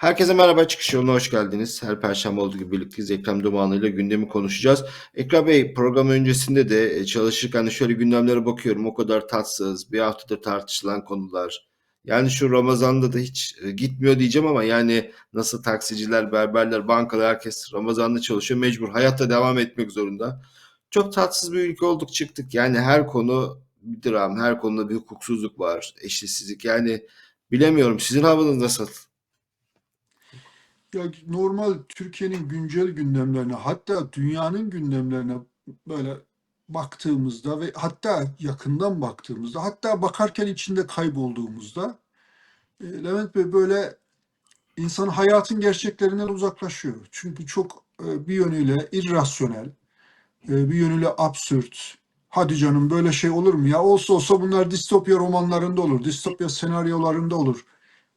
Herkese merhaba çıkış yoluna hoş geldiniz. Her perşembe olduğu gibi birlikteyiz. Ekrem Dumanlı gündemi konuşacağız. Ekrem Bey program öncesinde de e, çalışırken de şöyle gündemlere bakıyorum. O kadar tatsız, bir haftadır tartışılan konular. Yani şu Ramazan'da da hiç e, gitmiyor diyeceğim ama yani nasıl taksiciler, berberler, bankalar herkes Ramazan'da çalışıyor. Mecbur hayatta devam etmek zorunda. Çok tatsız bir ülke olduk çıktık. Yani her konu bir dram, her konuda bir hukuksuzluk var, eşitsizlik. Yani bilemiyorum sizin havanız nasıl? Ya normal Türkiye'nin güncel gündemlerine hatta dünyanın gündemlerine böyle baktığımızda ve hatta yakından baktığımızda hatta bakarken içinde kaybolduğumuzda e, Levent Bey böyle insan hayatın gerçeklerinden uzaklaşıyor. Çünkü çok e, bir yönüyle irrasyonel, e, bir yönüyle absürt. Hadi canım böyle şey olur mu ya? Olsa olsa bunlar distopya romanlarında olur, distopya senaryolarında olur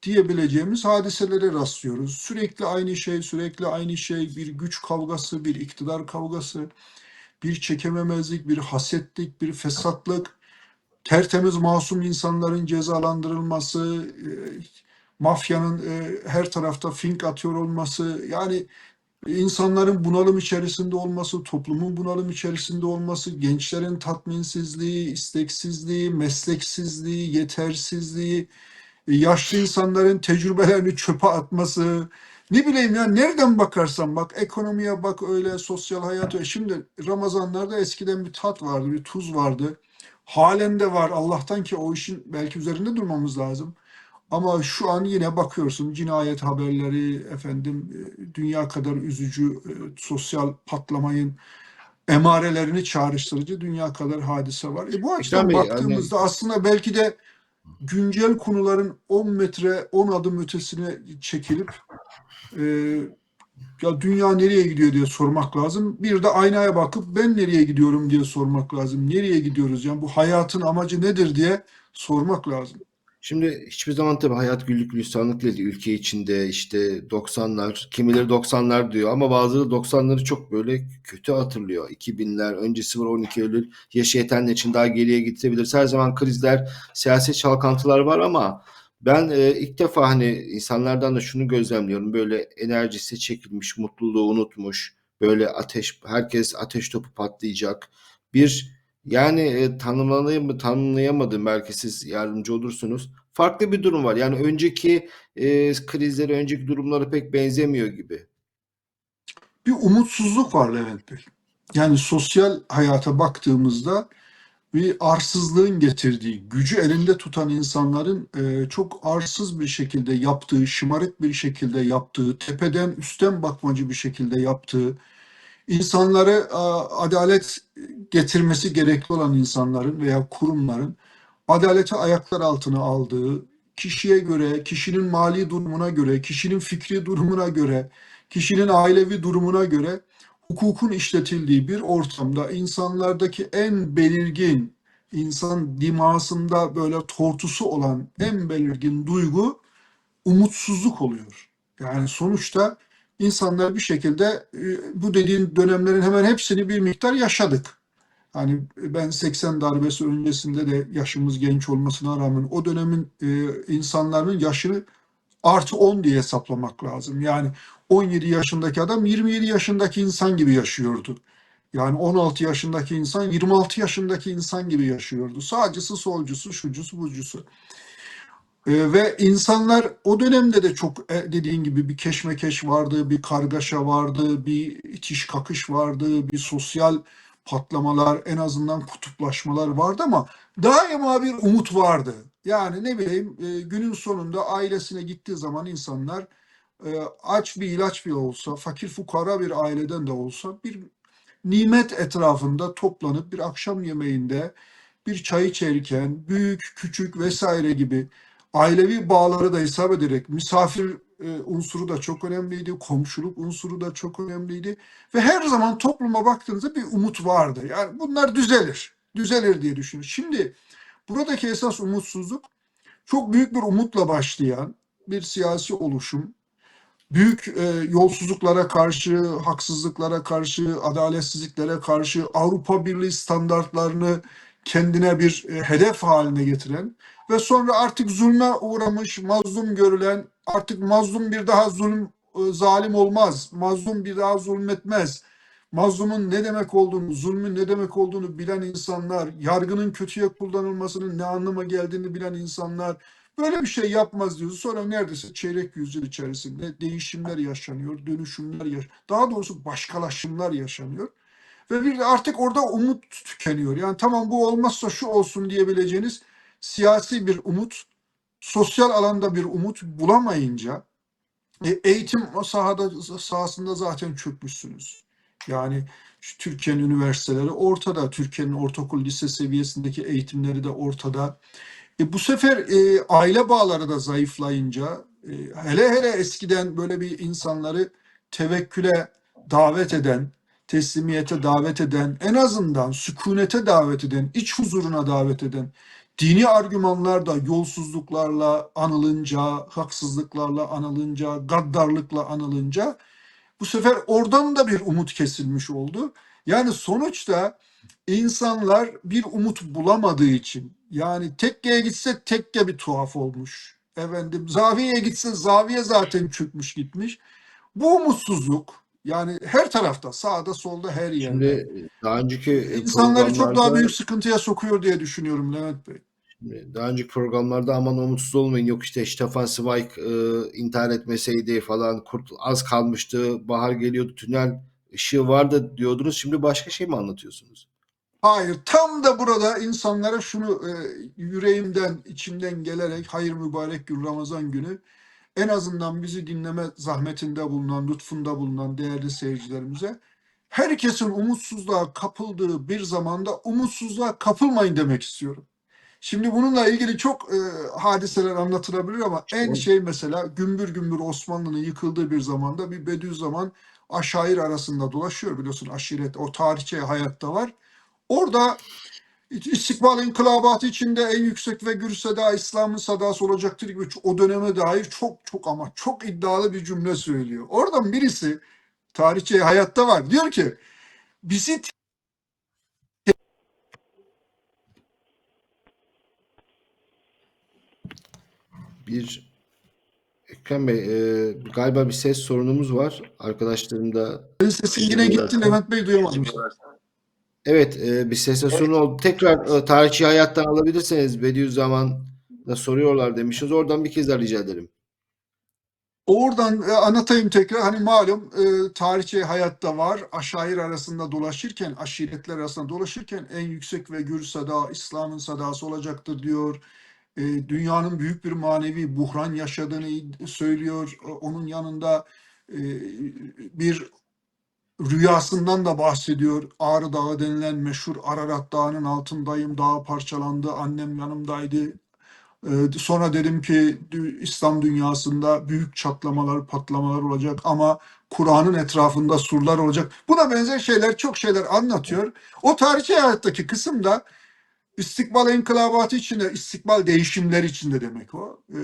diyebileceğimiz hadiselere rastlıyoruz. Sürekli aynı şey, sürekli aynı şey, bir güç kavgası, bir iktidar kavgası, bir çekememezlik, bir hasetlik, bir fesatlık, tertemiz masum insanların cezalandırılması, e, mafyanın e, her tarafta fink atıyor olması, yani insanların bunalım içerisinde olması, toplumun bunalım içerisinde olması, gençlerin tatminsizliği, isteksizliği, mesleksizliği, yetersizliği, yaşlı insanların tecrübelerini çöpe atması, ne bileyim ya nereden bakarsan bak ekonomiye bak öyle sosyal hayata. Şimdi Ramazanlarda eskiden bir tat vardı, bir tuz vardı. Halen de var. Allah'tan ki o işin belki üzerinde durmamız lazım. Ama şu an yine bakıyorsun cinayet haberleri, efendim e, dünya kadar üzücü e, sosyal patlamayın emarelerini çağrıştırıcı dünya kadar hadise var. E bu açıdan baktığımızda aslında belki de güncel konuların 10 metre 10 adım ötesine çekilip e, ya dünya nereye gidiyor diye sormak lazım. Bir de aynaya bakıp ben nereye gidiyorum diye sormak lazım. Nereye gidiyoruz? Yani bu hayatın amacı nedir diye sormak lazım. Şimdi hiçbir zaman tabii hayat güllük gülistanlık değil. Ülke içinde işte 90'lar, kimileri 90'lar diyor ama bazıları 90'ları çok böyle kötü hatırlıyor. 2000'ler, öncesi var 12 Eylül, yaşı yetenler için daha geriye getirebiliriz. Her zaman krizler, siyasi çalkantılar var ama ben e, ilk defa hani insanlardan da şunu gözlemliyorum. Böyle enerjisi çekilmiş, mutluluğu unutmuş, böyle ateş, herkes ateş topu patlayacak. Bir yani e, tanımlayam tanımlayamadım belki siz yardımcı olursunuz. Farklı bir durum var. Yani önceki e, krizlere, önceki durumlara pek benzemiyor gibi. Bir umutsuzluk var Levent Bey. Yani sosyal hayata baktığımızda bir arsızlığın getirdiği, gücü elinde tutan insanların e, çok arsız bir şekilde yaptığı, şımarık bir şekilde yaptığı, tepeden üstten bakmacı bir şekilde yaptığı, insanları adalet getirmesi gerekli olan insanların veya kurumların adaleti ayaklar altına aldığı, kişiye göre, kişinin mali durumuna göre, kişinin fikri durumuna göre, kişinin ailevi durumuna göre hukukun işletildiği bir ortamda insanlardaki en belirgin, insan dimasında böyle tortusu olan en belirgin duygu umutsuzluk oluyor. Yani sonuçta insanlar bir şekilde e, bu dediğin dönemlerin hemen hepsini bir miktar yaşadık. Hani ben 80 darbesi öncesinde de yaşımız genç olmasına rağmen o dönemin e, insanların yaşını artı 10 diye hesaplamak lazım. Yani 17 yaşındaki adam 27 yaşındaki insan gibi yaşıyordu. Yani 16 yaşındaki insan 26 yaşındaki insan gibi yaşıyordu. Sağcısı, solcusu, şucusu, bucusu. Ee, ve insanlar o dönemde de çok e, dediğin gibi bir keşmekeş vardı, bir kargaşa vardı, bir itiş kakış vardı, bir sosyal patlamalar, en azından kutuplaşmalar vardı ama daima bir umut vardı. Yani ne bileyim e, günün sonunda ailesine gittiği zaman insanlar e, aç bir ilaç bile olsa, fakir fukara bir aileden de olsa bir nimet etrafında toplanıp bir akşam yemeğinde bir çay içerken büyük, küçük vesaire gibi ailevi bağları da hesap ederek misafir e, unsuru da çok önemliydi, komşuluk unsuru da çok önemliydi ve her zaman topluma baktığınızda bir umut vardı. Yani bunlar düzelir, düzelir diye düşünüyorum. Şimdi buradaki esas umutsuzluk çok büyük bir umutla başlayan bir siyasi oluşum, büyük e, yolsuzluklara karşı, haksızlıklara karşı, adaletsizliklere karşı Avrupa Birliği standartlarını kendine bir e, hedef haline getiren ve sonra artık zulme uğramış, mazlum görülen, artık mazlum bir daha zulüm e, zalim olmaz, mazlum bir daha zulmetmez. Mazlumun ne demek olduğunu, zulmün ne demek olduğunu bilen insanlar, yargının kötüye kullanılmasının ne anlama geldiğini bilen insanlar böyle bir şey yapmaz diyoruz. Sonra neredeyse çeyrek yüzyıl içerisinde değişimler yaşanıyor, dönüşümler yaş daha doğrusu başkalaşımlar yaşanıyor. Ve bir de artık orada umut tükeniyor. Yani tamam bu olmazsa şu olsun diyebileceğiniz siyasi bir umut, sosyal alanda bir umut bulamayınca e, eğitim sahada sahasında zaten çökmüşsünüz. Yani Türkiye'nin üniversiteleri ortada, Türkiye'nin ortaokul lise seviyesindeki eğitimleri de ortada. E, bu sefer e, aile bağları da zayıflayınca, e, hele hele eskiden böyle bir insanları tevekküle davet eden, teslimiyete davet eden, en azından sükunete davet eden, iç huzuruna davet eden, dini argümanlar da yolsuzluklarla anılınca, haksızlıklarla anılınca, gaddarlıkla anılınca bu sefer oradan da bir umut kesilmiş oldu. Yani sonuçta insanlar bir umut bulamadığı için yani tekkeye gitse tekke bir tuhaf olmuş. Efendim zaviyeye gitse zaviye zaten çökmüş gitmiş. Bu umutsuzluk yani her tarafta sağda solda her yerde Şimdi daha önceki e, insanları çok daha büyük sıkıntıya sokuyor diye düşünüyorum Levent Bey. daha önceki programlarda aman umutsuz olmayın yok işte Stefan Zweig e, intihar etmeseydi falan kurt az kalmıştı bahar geliyordu tünel ışığı vardı diyordunuz şimdi başka şey mi anlatıyorsunuz? Hayır, tam da burada insanlara şunu e, yüreğimden, içimden gelerek hayır mübarek gün Ramazan günü en azından bizi dinleme zahmetinde bulunan, lütfunda bulunan değerli seyircilerimize herkesin umutsuzluğa kapıldığı bir zamanda umutsuzluğa kapılmayın demek istiyorum. Şimdi bununla ilgili çok e, hadiseler anlatılabilir ama en şey mesela gümbür gümbür Osmanlı'nın yıkıldığı bir zamanda bir Bediüzzaman aşair arasında dolaşıyor biliyorsun aşiret o tarihçe hayatta var. Orada İstikbal inkılabatı içinde en yüksek ve gür seda İslam'ın sadası olacaktır gibi o döneme dair çok çok ama çok iddialı bir cümle söylüyor. Oradan birisi tarihçi hayatta var. Diyor ki bizi Bir Ekrem Bey e, galiba bir ses sorunumuz var arkadaşlarım da sesin yine gitti Levent Bey duyamadım. Evet, e, bir ses sorunu oldu. Tekrar e, tarihçi hayattan alabilirseniz Bediüzzaman'da soruyorlar demişiz. Oradan bir kez daha rica ederim. Oradan e, anlatayım tekrar. Hani malum e, tarihçi hayatta var. Aşair arasında dolaşırken, aşiretler arasında dolaşırken en yüksek ve gür sada İslam'ın sadası olacaktır diyor. E, dünyanın büyük bir manevi buhran yaşadığını söylüyor. Onun yanında e, bir rüyasından da bahsediyor. Ağrı Dağı denilen meşhur Ararat Dağı'nın altındayım. Dağ parçalandı. Annem yanımdaydı. Ee, Sonra dedim ki İslam dünyasında büyük çatlamalar, patlamalar olacak ama Kur'an'ın etrafında surlar olacak. Buna benzer şeyler, çok şeyler anlatıyor. O tarihçi hayattaki kısımda istikbal inkılabatı içinde, istikbal değişimleri içinde demek o. Ee,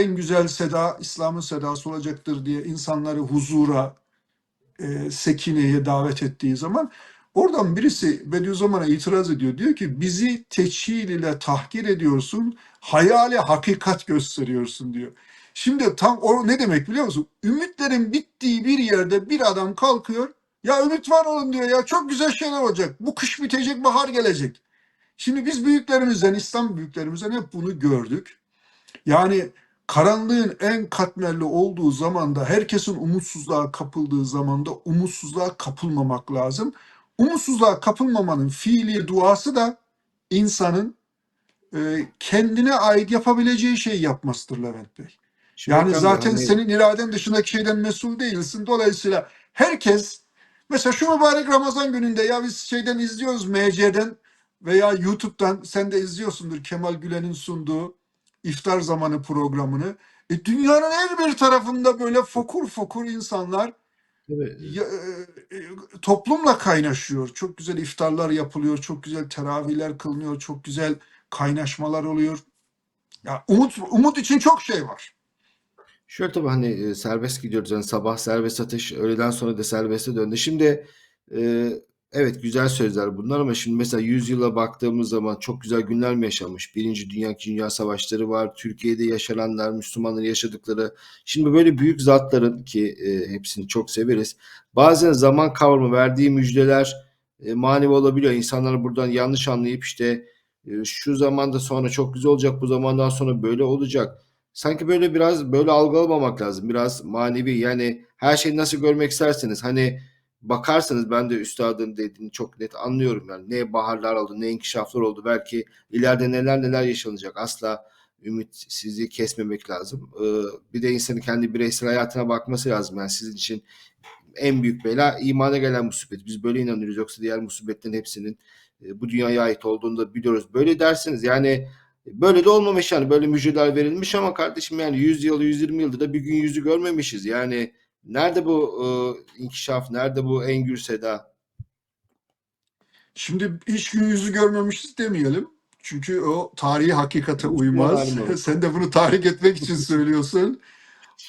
en güzel seda İslam'ın sedası olacaktır diye insanları huzura, e, sekineye davet ettiği zaman oradan birisi Bediüzzaman'a itiraz ediyor. Diyor ki bizi teçhil ile tahkir ediyorsun, hayale hakikat gösteriyorsun diyor. Şimdi tam o ne demek biliyor musun? Ümitlerin bittiği bir yerde bir adam kalkıyor. Ya ümit var olun diyor ya çok güzel şeyler olacak. Bu kış bitecek, bahar gelecek. Şimdi biz büyüklerimizden, İslam büyüklerimizden hep bunu gördük. Yani karanlığın en katmerli olduğu zamanda, herkesin umutsuzluğa kapıldığı zamanda umutsuzluğa kapılmamak lazım. Umutsuzluğa kapılmamanın fiili duası da insanın e, kendine ait yapabileceği şeyi yapmasıdır Levent Bey. Şimdi Yani zaten hani- senin iraden dışındaki şeyden mesul değilsin. Dolayısıyla herkes mesela şu mübarek Ramazan gününde ya biz şeyden izliyoruz MC'den veya YouTube'dan sen de izliyorsundur Kemal Gülen'in sunduğu iftar zamanı programını. E, dünyanın her bir tarafında böyle fokur fokur insanlar Evet. ya- e, e, toplumla kaynaşıyor. Çok güzel iftarlar yapılıyor, çok güzel teravihler kılınıyor, çok güzel kaynaşmalar oluyor. Ya umut umut için çok şey var. Şöyle tabii hani e, serbest gidiyoruz. Yani sabah serbest atış, öğleden sonra da serbeste döndü. Şimdi e, Evet güzel sözler bunlar ama şimdi mesela 100 yıla baktığımız zaman çok güzel günler mi yaşanmış? Birinci Dünya, İkinci Dünya Savaşları var. Türkiye'de yaşananlar, Müslümanların yaşadıkları. Şimdi böyle büyük zatların ki e, hepsini çok severiz. Bazen zaman kavramı verdiği müjdeler e, manevi olabiliyor. İnsanlar buradan yanlış anlayıp işte e, şu zamanda sonra çok güzel olacak, bu zamandan sonra böyle olacak. Sanki böyle biraz böyle algılamamak lazım. Biraz manevi yani her şeyi nasıl görmek isterseniz. Hani bakarsanız ben de üstadın dediğini çok net anlıyorum yani. Ne baharlar oldu, ne inkişaflar oldu. Belki ileride neler neler yaşanacak. Asla ümitsizliği kesmemek lazım. Ee, bir de insanın kendi bireysel hayatına bakması lazım. Yani sizin için en büyük bela imana gelen musibet. Biz böyle inanıyoruz. Yoksa diğer musibetlerin hepsinin e, bu dünyaya ait olduğunu da biliyoruz. Böyle dersiniz yani böyle de olmamış yani böyle müjdeler verilmiş ama kardeşim yani 100 yıl 120 yıldır da bir gün yüzü görmemişiz. Yani nerede bu e, inkişaf, nerede bu engür seda? Şimdi hiç gün yüzü görmemişiz demeyelim. Çünkü o tarihi hakikate uymaz. Sen de bunu tahrik etmek için söylüyorsun.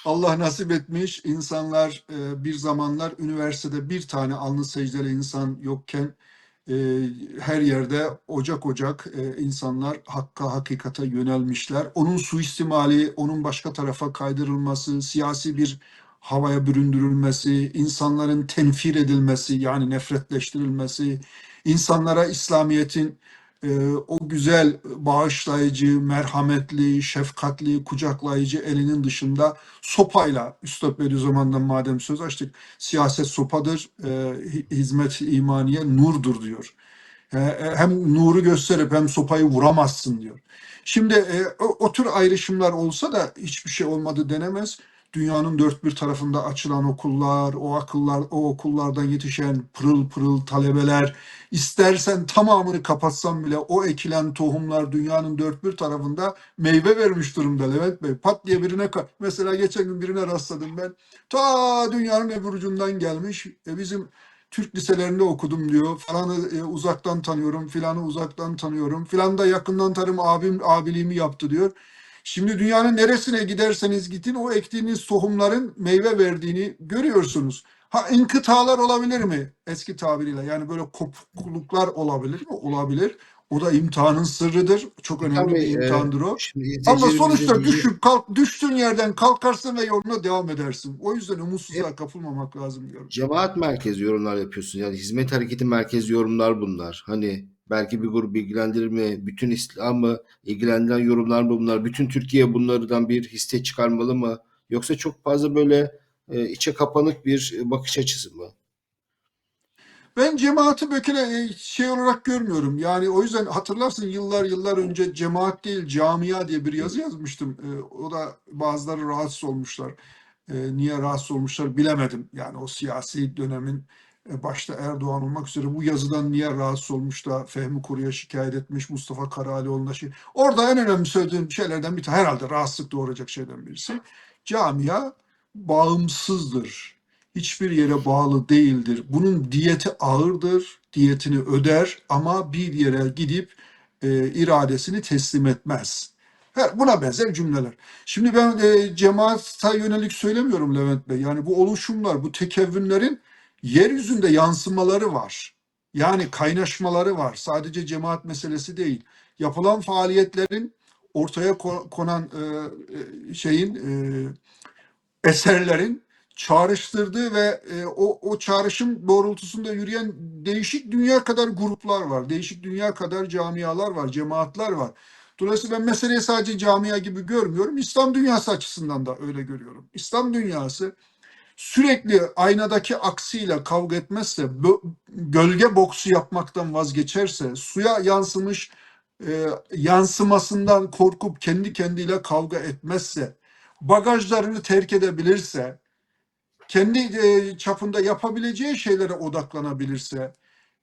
Allah nasip etmiş insanlar e, bir zamanlar üniversitede bir tane alnı secdeli insan yokken e, her yerde ocak ocak e, insanlar hakka hakikate yönelmişler. Onun suistimali, onun başka tarafa kaydırılması, siyasi bir havaya büründürülmesi, insanların tenfir edilmesi yani nefretleştirilmesi, insanlara İslamiyet'in e, o güzel bağışlayıcı, merhametli, şefkatli, kucaklayıcı elinin dışında sopayla Üstad Bediüzzaman'dan madem söz açtık siyaset sopadır, e, hi- hizmet imaniye nurdur diyor. E, e, hem nuru gösterip hem sopayı vuramazsın diyor. Şimdi e, o, o tür ayrışımlar olsa da hiçbir şey olmadı denemez. Dünyanın dört bir tarafında açılan okullar, o akıllar, o okullardan yetişen pırıl pırıl talebeler, istersen tamamını kapatsan bile o ekilen tohumlar dünyanın dört bir tarafında meyve vermiş durumda Levent Bey. Pat diye birine mesela geçen gün birine rastladım ben. Ta dünyanın öbür ucundan gelmiş. E bizim Türk liselerinde okudum diyor. Falanı e, uzaktan tanıyorum, filanı uzaktan tanıyorum. Filan da yakından tanırım, abim abiliğimi yaptı diyor. Şimdi dünyanın neresine giderseniz gidin o ektiğiniz tohumların meyve verdiğini görüyorsunuz. Ha inkıtalar olabilir mi? Eski tabiriyle yani böyle kopukluklar olabilir mi? Olabilir. O da imtihanın sırrıdır. Çok önemli Tabii, bir e, imtihandır o. Ama sonuçta bilgi- düşüp kalk, düştüğün yerden kalkarsın ve yoluna devam edersin. O yüzden umutsuzluğa kapılmamak lazım diyorum. Cemaat merkezi yorumlar yapıyorsun. Yani hizmet hareketi merkezi yorumlar bunlar. Hani belki bir grup ilgilendirir mi? Bütün İslam'ı ilgilendiren yorumlar mı bunlar? Bütün Türkiye bunlardan bir hisse çıkarmalı mı? Yoksa çok fazla böyle e, içe kapanık bir e, bakış açısı mı? Ben cemaati böyle e, şey olarak görmüyorum. Yani o yüzden hatırlarsın yıllar yıllar önce cemaat değil camia diye bir yazı yazmıştım. E, O da bazıları rahatsız olmuşlar. E, Niye rahatsız olmuşlar bilemedim. Yani o siyasi dönemin başta Erdoğan olmak üzere bu yazıdan niye rahatsız olmuş da Fehmi Koru'ya şikayet etmiş Mustafa Karalioğlu'na şey. Orada en önemli söylediğim şeylerden bir tane herhalde rahatsızlık doğuracak şeyden birisi. Camia bağımsızdır hiçbir yere bağlı değildir. Bunun diyeti ağırdır, diyetini öder ama bir yere gidip e, iradesini teslim etmez. Her- Buna benzer cümleler. Şimdi ben e, cemaate yönelik söylemiyorum Levent Bey. Yani bu oluşumlar, bu tekevvünlerin yeryüzünde yansımaları var. Yani kaynaşmaları var. Sadece cemaat meselesi değil. Yapılan faaliyetlerin ortaya ko- konan e, e, şeyin e, eserlerin çağrıştırdığı ve o, o çağrışım doğrultusunda yürüyen değişik dünya kadar gruplar var. Değişik dünya kadar camialar var, cemaatler var. Dolayısıyla ben meseleyi sadece camia gibi görmüyorum. İslam dünyası açısından da öyle görüyorum. İslam dünyası sürekli aynadaki aksiyle kavga etmezse, gölge boksu yapmaktan vazgeçerse, suya yansımış e, yansımasından korkup kendi kendiyle kavga etmezse, bagajlarını terk edebilirse, kendi e, çapında yapabileceği şeylere odaklanabilirse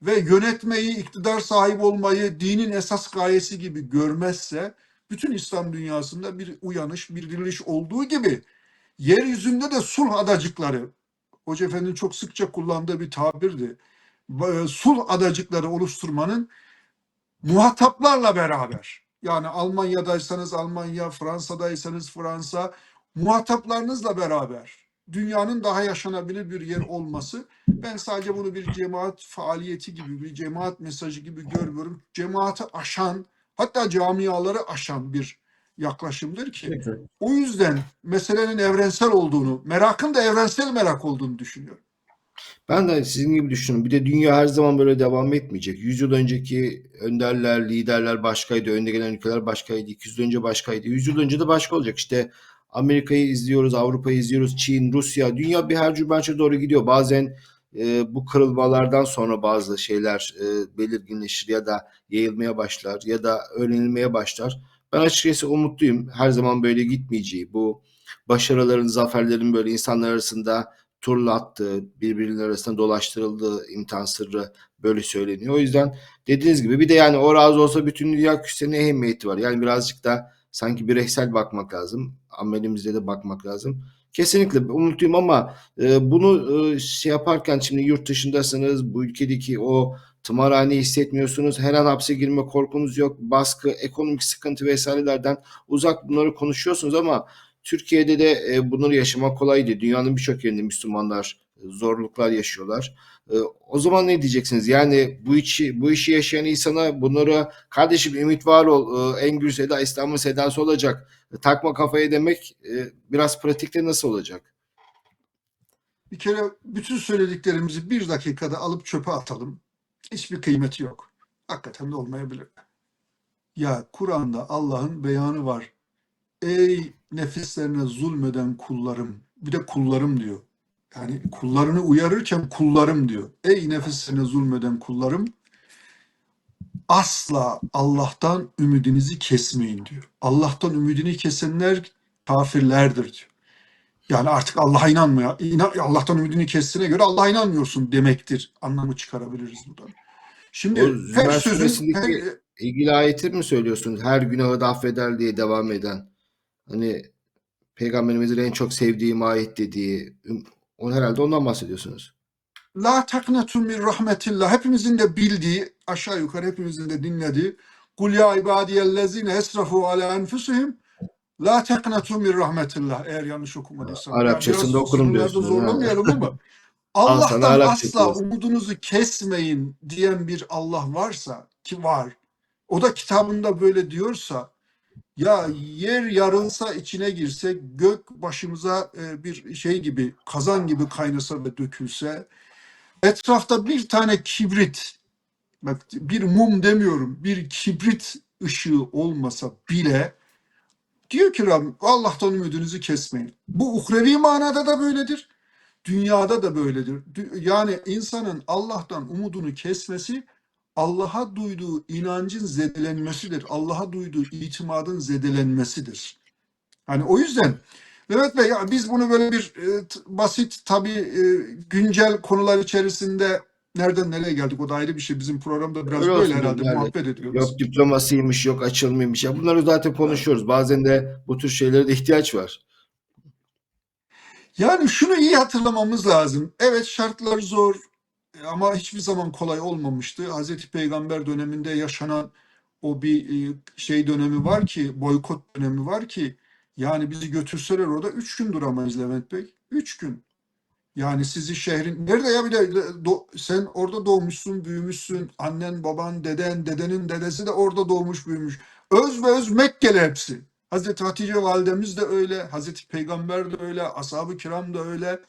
ve yönetmeyi, iktidar sahibi olmayı dinin esas gayesi gibi görmezse, bütün İslam dünyasında bir uyanış, bir diriliş olduğu gibi yeryüzünde de sulh adacıkları, Hoca Efendi'nin çok sıkça kullandığı bir tabirdi. Bu, Sulh adacıkları oluşturmanın muhataplarla beraber yani Almanya'daysanız Almanya, Fransa'daysanız Fransa muhataplarınızla beraber dünyanın daha yaşanabilir bir yer olması. Ben sadece bunu bir cemaat faaliyeti gibi, bir cemaat mesajı gibi görmüyorum. Cemaati aşan, hatta camiaları aşan bir yaklaşımdır ki o yüzden meselenin evrensel olduğunu, merakın da evrensel merak olduğunu düşünüyorum. Ben de sizin gibi düşünüyorum. Bir de dünya her zaman böyle devam etmeyecek. 100 yıl önceki önderler, liderler başkaydı. Önde gelen ülkeler başkaydı. 200 yıl önce başkaydı. 100 yıl önce de başka olacak. İşte Amerika'yı izliyoruz, Avrupa'yı izliyoruz, Çin, Rusya. Dünya bir hercübençe doğru gidiyor. Bazen e, bu kırılmalardan sonra bazı şeyler e, belirginleşir ya da yayılmaya başlar ya da öğrenilmeye başlar. Ben açıkçası umutluyum. Her zaman böyle gitmeyeceği, bu başarıların, zaferlerin böyle insanlar arasında turlattığı, birbirinin arasında dolaştırıldığı imtihan sırrı böyle söyleniyor. O yüzden dediğiniz gibi bir de yani o razı olsa bütün dünya küsene ehemmiyeti var. Yani birazcık da sanki bireysel bakmak lazım. Amelimizde de bakmak lazım. Kesinlikle umutluyum ama e, bunu e, şey yaparken şimdi yurt dışındasınız, bu ülkedeki o tımarhane hissetmiyorsunuz. Her an hapse girme korkunuz yok. Baskı, ekonomik sıkıntı vesairelerden uzak bunları konuşuyorsunuz ama Türkiye'de de e, bunları yaşamak kolay değil. Dünyanın birçok yerinde Müslümanlar e, zorluklar yaşıyorlar. E, o zaman ne diyeceksiniz? Yani bu işi bu işi yaşayan insana bunlara kardeşim ümit var ol. e, en güzel seda İslam'ın sedası olacak. E, takma kafaya demek e, biraz pratikte nasıl olacak? Bir kere bütün söylediklerimizi bir dakikada alıp çöpe atalım. Hiçbir kıymeti yok. Hakikaten de olmayabilir. Ya Kur'an'da Allah'ın beyanı var. Ey nefislerine zulmeden kullarım. Bir de kullarım diyor. Yani kullarını uyarırken kullarım diyor. Ey nefislerine zulmeden kullarım. Asla Allah'tan ümidinizi kesmeyin diyor. Allah'tan ümidini kesenler kafirlerdir diyor. Yani artık Allah'a inanmıyor. İnan, Allah'tan ümidini kestiğine göre Allah'a inanmıyorsun demektir. Anlamı çıkarabiliriz buradan. Şimdi O her sözün her, ilgili ayeti mi söylüyorsunuz? Her günahı da affeder diye devam eden. Hani Peygamberimizin en çok sevdiğim ayet dediği. On herhalde ondan bahsediyorsunuz. La taknetu min rahmetillah. Hepimizin de bildiği, aşağı yukarı hepimizin de dinlediği. Kul ya ibadiyellezine esrafu ala enfusihim. La taknetu min rahmetillah. Eğer yanlış okumadıysam. Yani Arapçasında biraz okurum diyorsunuz, zorlamayalım ama. Allah'tan asla umudunuzu kesmeyin diyen bir Allah varsa ki var. O da kitabında böyle diyorsa ya yer yarılsa içine girse gök başımıza e, bir şey gibi kazan gibi kaynasa ve dökülse etrafta bir tane kibrit bir mum demiyorum bir kibrit ışığı olmasa bile diyor ki Rabbim Allah'tan ümidinizi kesmeyin. Bu uhrevi manada da böyledir. Dünyada da böyledir. Yani insanın Allah'tan umudunu kesmesi Allah'a duyduğu inancın zedelenmesidir. Allah'a duyduğu itimadın zedelenmesidir. Hani o yüzden Mehmet Bey ya biz bunu böyle bir e, basit tabii e, güncel konular içerisinde nereden nereye geldik o da ayrı bir şey. Bizim programda biraz Öyle böyle herhalde yani. muhabbet ediyoruz. Yok diplomasıymış, yok açılımıymış. Ya bunları zaten konuşuyoruz. Bazen de bu tür şeylere de ihtiyaç var. Yani şunu iyi hatırlamamız lazım. Evet şartlar zor ama hiçbir zaman kolay olmamıştı. Hazreti Peygamber döneminde yaşanan o bir e, şey dönemi var ki, boykot dönemi var ki yani bizi götürseler orada üç gün duramayız Levent Bey. Üç gün. Yani sizi şehrin nerede ya bir de do- sen orada doğmuşsun, büyümüşsün. Annen, baban, deden, dedenin dedesi de orada doğmuş, büyümüş. Öz ve öz Mekkeli hepsi. Hazreti Hatice validemiz de öyle, Hazreti Peygamber de öyle, ashab-ı kiram da öyle.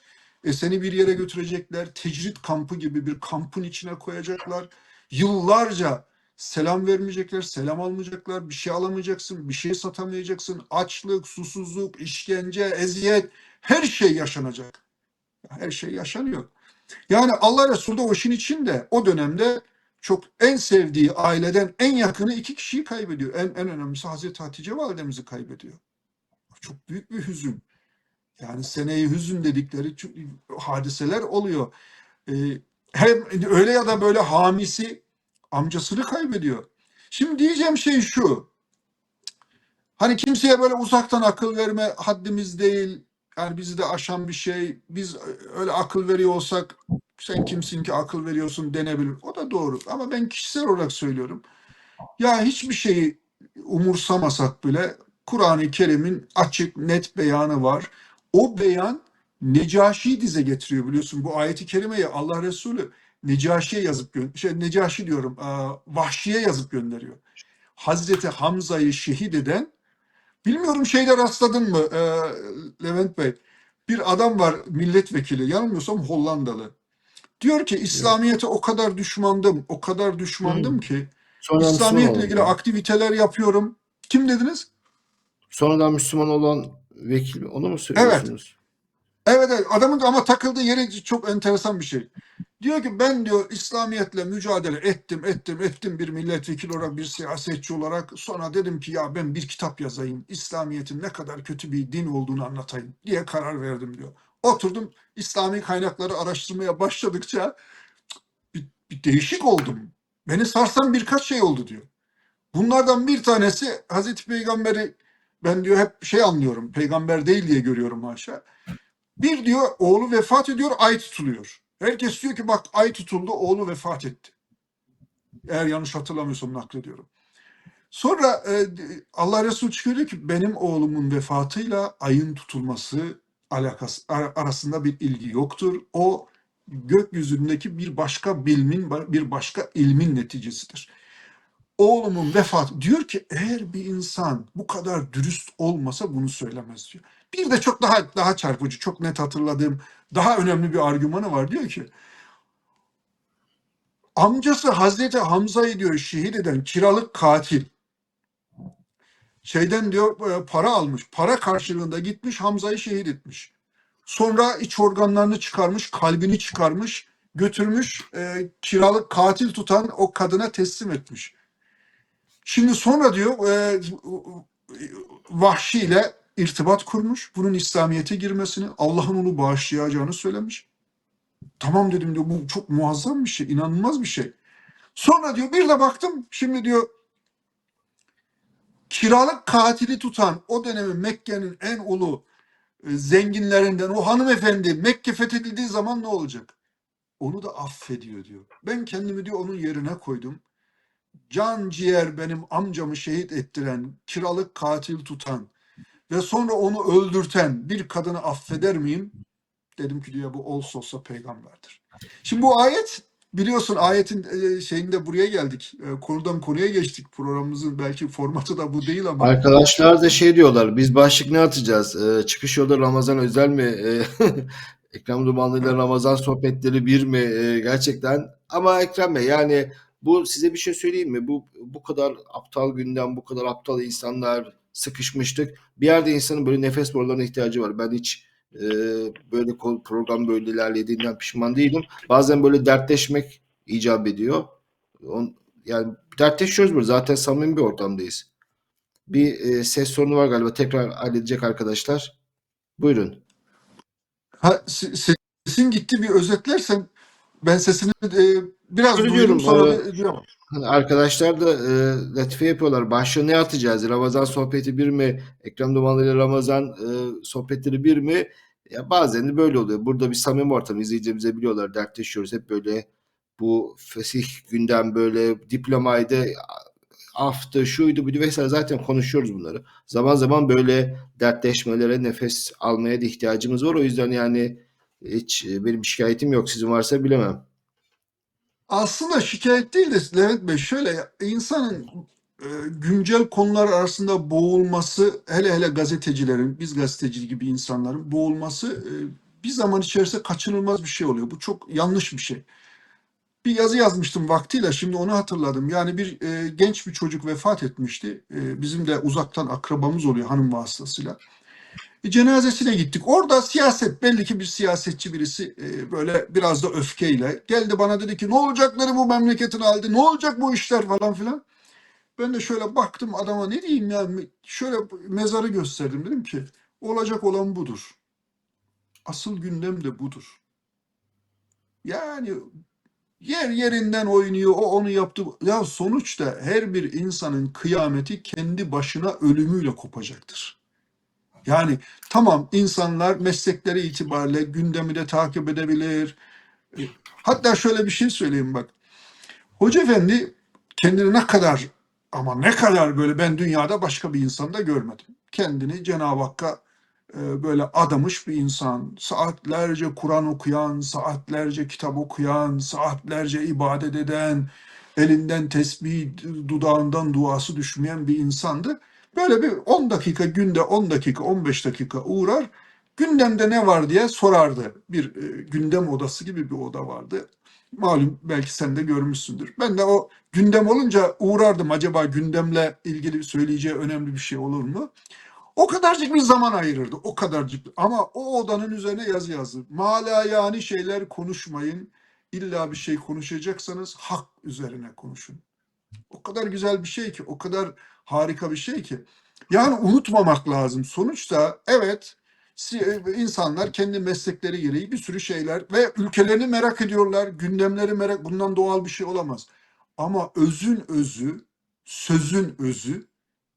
E seni bir yere götürecekler, tecrit kampı gibi bir kampın içine koyacaklar. Yıllarca selam vermeyecekler, selam almayacaklar, bir şey alamayacaksın, bir şey satamayacaksın. Açlık, susuzluk, işkence, eziyet, her şey yaşanacak. Her şey yaşanıyor. Yani Allah Resulü de o işin içinde o dönemde çok en sevdiği aileden en yakını iki kişiyi kaybediyor. En, en önemlisi Hazreti Hatice validemizi kaybediyor. Çok büyük bir hüzün. Yani seneyi hüzün dedikleri hadiseler oluyor. Ee, hem öyle ya da böyle hamisi amcasını kaybediyor. Şimdi diyeceğim şey şu. Hani kimseye böyle uzaktan akıl verme haddimiz değil. Yani bizi de aşan bir şey. Biz öyle akıl veriyor olsak sen kimsin ki akıl veriyorsun denebilir. O da doğru. Ama ben kişisel olarak söylüyorum. Ya hiçbir şeyi umursamasak bile Kur'an-ı Kerim'in açık net beyanı var. O beyan Necaşi'yi dize getiriyor biliyorsun. Bu ayeti kerimeyi Allah Resulü Necaşi'ye yazıp şey Necaşi diyorum, Vahşi'ye yazıp gönderiyor. Hazreti Hamza'yı şehit eden bilmiyorum şeyde rastladın mı Levent Bey? Bir adam var milletvekili yanılmıyorsam Hollandalı. Diyor ki İslamiyet'e o kadar düşmandım, o kadar düşmandım Hmm. ki Sonra Müslüman İslamiyetle ilgili aktiviteler yapıyorum. Kim dediniz? Sonradan Müslüman olan vekil onu mu söylüyorsunuz? Evet, evet adamın ama takıldığı yeri çok enteresan bir şey. Diyor ki ben diyor İslamiyetle mücadele ettim, ettim, ettim bir milletvekili olarak, bir siyasetçi olarak. Sonra dedim ki ya ben bir kitap yazayım. İslamiyet'in ne kadar kötü bir din olduğunu anlatayım diye karar verdim diyor. Oturdum İslami kaynakları araştırmaya başladıkça bir, bir değişik oldum. Beni sarsan birkaç şey oldu diyor. Bunlardan bir tanesi Hazreti Peygamber'i ben diyor hep şey anlıyorum. Peygamber değil diye görüyorum haşa. Bir diyor oğlu vefat ediyor ay tutuluyor. Herkes diyor ki bak ay tutuldu oğlu vefat etti. Eğer yanlış hatırlamıyorsam naklediyorum. Sonra e, Allah Resulü çıkıyor diyor ki benim oğlumun vefatıyla ayın tutulması alakası ar- arasında bir ilgi yoktur. O gökyüzündeki bir başka bilimin bir başka ilmin neticesidir. Oğlumun vefatı diyor ki eğer bir insan bu kadar dürüst olmasa bunu söylemez diyor. Bir de çok daha daha çarpıcı, çok net hatırladığım daha önemli bir argümanı var. Diyor ki amcası Hazreti Hamza'yı diyor şehit eden kiralık katil şeyden diyor e, para almış. Para karşılığında gitmiş Hamza'yı şehit etmiş. Sonra iç organlarını çıkarmış, kalbini çıkarmış, götürmüş e, kiralık katil tutan o kadına teslim etmiş. Şimdi sonra diyor e, Vahşi ile irtibat kurmuş. Bunun İslamiyet'e girmesini, Allah'ın onu bağışlayacağını söylemiş. Tamam dedim diyor bu çok muazzam bir şey, inanılmaz bir şey. Sonra diyor bir de baktım şimdi diyor kiralık katili tutan o dönemin Mekke'nin en ulu e, zenginlerinden o hanımefendi Mekke fethedildiği zaman ne olacak? Onu da affediyor diyor. Ben kendimi diyor onun yerine koydum. Can ciğer benim amcamı şehit ettiren, kiralık katil tutan ve sonra onu öldürten bir kadını affeder miyim? Dedim ki diyor bu olsa olsa peygamberdir. Şimdi bu ayet biliyorsun ayetin e, şeyinde buraya geldik. E, Konudan konuya geçtik. Programımızın belki formatı da bu değil ama Arkadaşlar da şey diyorlar. Biz başlık ne atacağız? Ee, çıkış yolda Ramazan özel mi? Ekrem Dumanlı ile Ramazan sohbetleri bir mi? Gerçekten. Ama Ekrem Bey yani bu size bir şey söyleyeyim mi? Bu bu kadar aptal gündem, bu kadar aptal insanlar sıkışmıştık. Bir yerde insanın böyle nefes borularına ihtiyacı var. Ben hiç e, böyle program böyle ilerlediğinden pişman değilim. Bazen böyle dertleşmek icap ediyor. On, yani dertleşiyoruz böyle. Zaten samimi bir ortamdayız. Bir e, ses sorunu var galiba. Tekrar halledecek arkadaşlar. Buyurun. ha, se- sesin gitti bir özetlersen ben sesini e, biraz duyuyorum diyorum, sonra e. Hani arkadaşlar da e, latife yapıyorlar. Başlığı ne atacağız? Ramazan sohbeti bir mi? Ekrem Dumanlı ile Ramazan e, sohbetleri bir mi? Ya bazen de böyle oluyor. Burada bir samimi ortam. İzleyicilerimize biliyorlar. Dertleşiyoruz. Hep böyle bu fesih gündem böyle diplomaydı, aftı, şuydu, buydu vesaire zaten konuşuyoruz bunları. Zaman zaman böyle dertleşmelere, nefes almaya da ihtiyacımız var. O yüzden yani hiç e, benim şikayetim yok. Sizin varsa bilemem. Aslında şikayet değil de Levent Bey şöyle insanın e, güncel konular arasında boğulması hele hele gazetecilerin biz gazeteci gibi insanların boğulması e, bir zaman içerisinde kaçınılmaz bir şey oluyor. Bu çok yanlış bir şey. Bir yazı yazmıştım vaktiyle şimdi onu hatırladım. Yani bir e, genç bir çocuk vefat etmişti. Bizim de uzaktan akrabamız oluyor hanım vasıtasıyla. E, cenazesine gittik. Orada siyaset belli ki bir siyasetçi birisi e, böyle biraz da öfkeyle geldi bana dedi ki ne olacakları bu memleketin halde ne olacak bu işler falan filan. Ben de şöyle baktım adama ne diyeyim ya şöyle mezarı gösterdim dedim ki olacak olan budur. Asıl gündem de budur. Yani yer yerinden oynuyor o onu yaptı. Ya sonuçta her bir insanın kıyameti kendi başına ölümüyle kopacaktır. Yani tamam insanlar meslekleri itibariyle gündemi de takip edebilir. E, Hatta şöyle bir şey söyleyeyim bak. Hoca Efendi kendini ne kadar ama ne kadar böyle ben dünyada başka bir insanda görmedim. Kendini Cenab-ı Hakk'a e, böyle adamış bir insan. Saatlerce Kur'an okuyan, saatlerce kitap okuyan, saatlerce ibadet eden, elinden tesbih, dudağından duası düşmeyen bir insandı. Böyle bir 10 dakika günde 10 dakika 15 dakika uğrar gündemde ne var diye sorardı. Bir e, gündem odası gibi bir oda vardı. Malum belki sen de görmüşsündür. Ben de o gündem olunca uğrardım. Acaba gündemle ilgili söyleyeceği önemli bir şey olur mu? O kadarcık bir zaman ayırırdı. O kadarcık. Ama o odanın üzerine yazı yazdı. Mala yani şeyler konuşmayın. İlla bir şey konuşacaksanız hak üzerine konuşun. O kadar güzel bir şey ki, o kadar harika bir şey ki. Yani unutmamak lazım. Sonuçta evet si- insanlar kendi meslekleri gereği bir sürü şeyler ve ülkelerini merak ediyorlar. Gündemleri merak, bundan doğal bir şey olamaz. Ama özün özü, sözün özü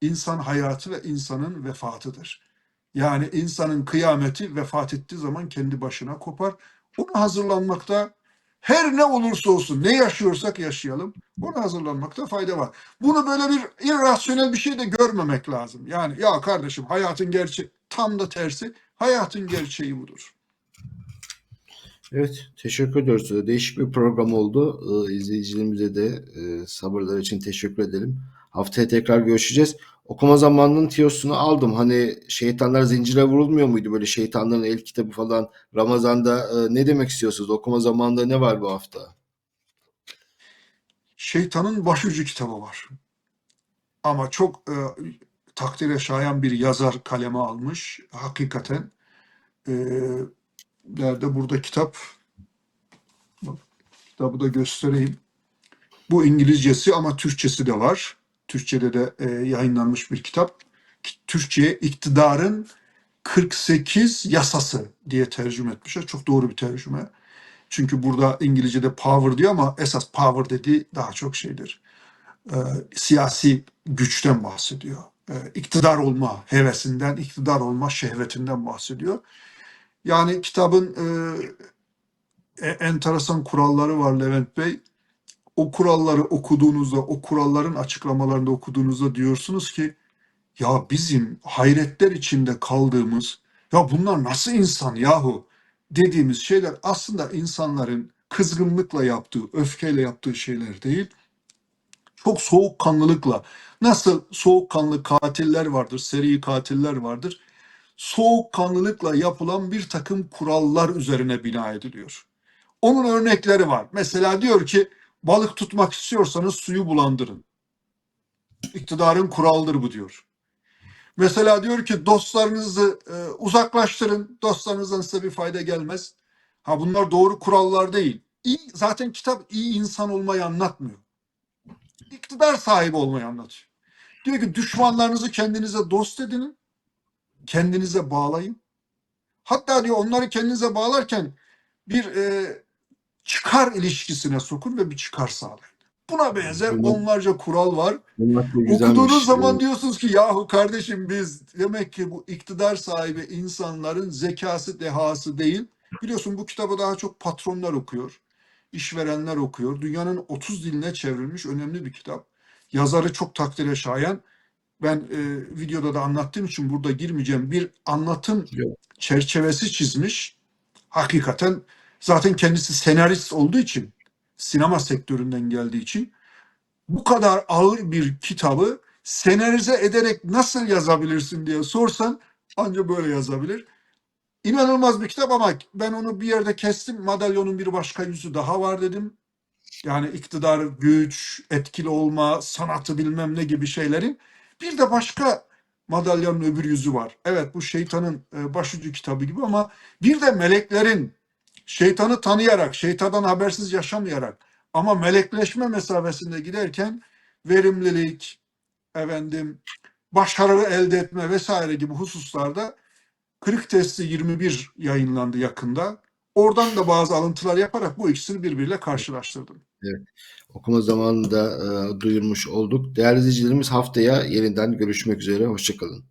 insan hayatı ve insanın vefatıdır. Yani insanın kıyameti vefat ettiği zaman kendi başına kopar. Ona hazırlanmakta her ne olursa olsun ne yaşıyorsak yaşayalım. Ona hazırlanmakta fayda var. Bunu böyle bir irrasyonel bir şey de görmemek lazım. Yani ya kardeşim hayatın gerçeği tam da tersi. Hayatın gerçeği budur. Evet, teşekkür ediyoruz. Değişik bir program oldu. Ee, İzleyicilerimize de e, sabırları için teşekkür edelim. Haftaya tekrar görüşeceğiz. Okuma zamanının tiyosunu aldım. Hani şeytanlar zincire vurulmuyor muydu böyle şeytanların el kitabı falan Ramazan'da e, ne demek istiyorsunuz? Okuma zamanında ne var bu hafta? Şeytanın başucu kitabı var. Ama çok e, takdire şayan bir yazar kaleme almış. Hakikaten e, nerede burada kitap? Kitabı da göstereyim. Bu İngilizcesi ama Türkçesi de var. Türkçede de e, yayınlanmış bir kitap. Türkçe'ye iktidarın 48 yasası diye tercüme etmişler. Çok doğru bir tercüme. Çünkü burada İngilizce'de power diyor ama esas power dediği daha çok şeydir. E, siyasi güçten bahsediyor. E, iktidar olma hevesinden, iktidar olma şehvetinden bahsediyor. Yani kitabın e, e, enteresan kuralları var Levent Bey. O kuralları okuduğunuzda, o kuralların açıklamalarında okuduğunuzda diyorsunuz ki ya bizim hayretler içinde kaldığımız ya bunlar nasıl insan yahu dediğimiz şeyler aslında insanların kızgınlıkla yaptığı, öfkeyle yaptığı şeyler değil. Çok soğukkanlılıkla. Nasıl soğukkanlı katiller vardır, seri katiller vardır. Soğukkanlılıkla yapılan bir takım kurallar üzerine bina ediliyor. Onun örnekleri var. Mesela diyor ki balık tutmak istiyorsanız suyu bulandırın. İktidarın kuralıdır bu diyor. Mesela diyor ki dostlarınızı e, uzaklaştırın. Dostlarınızdan size bir fayda gelmez. Ha bunlar doğru kurallar değil. İyi, zaten kitap iyi insan olmayı anlatmıyor. İktidar sahibi olmayı anlatıyor. Diyor ki düşmanlarınızı kendinize dost edinin. Kendinize bağlayın. Hatta diyor onları kendinize bağlarken bir e, çıkar ilişkisine sokun ve bir çıkar sağlayın. Buna benzer Bunlar- onlarca kural var. Bunlar. Okuduğunuz zaman Evet. diyorsunuz ki yahu kardeşim biz demek ki bu iktidar sahibi insanların zekası, dehası değil. Biliyorsun bu kitabı daha çok patronlar okuyor. işverenler okuyor. Dünyanın 30 diline çevrilmiş önemli bir kitap. Yazarı çok takdire şayan. Ben e, videoda da anlattığım için burada girmeyeceğim. Bir anlatım çerçevesi çizmiş. Hakikaten zaten kendisi senarist olduğu için, sinema sektöründen geldiği için bu kadar ağır bir kitabı senarize ederek nasıl yazabilirsin diye sorsan anca böyle yazabilir. İnanılmaz bir kitap ama ben onu bir yerde kestim. Madalyonun bir başka yüzü daha var dedim. Yani iktidar, güç, etkili olma, sanatı bilmem ne gibi şeylerin. Bir de başka madalyonun öbür yüzü var. Evet bu şeytanın e, başucu kitabı gibi ama bir de meleklerin şeytanı tanıyarak, şeytandan habersiz yaşamayarak ama melekleşme mesafesinde giderken verimlilik, efendim, başarı elde etme vesaire gibi hususlarda Kırık Testi 21 yayınlandı yakında. Oradan da bazı alıntılar yaparak bu ikisini birbiriyle karşılaştırdım. Okuma zamanında e, duyurmuş olduk. Değerli izleyicilerimiz haftaya yeniden görüşmek üzere. Hoşçakalın.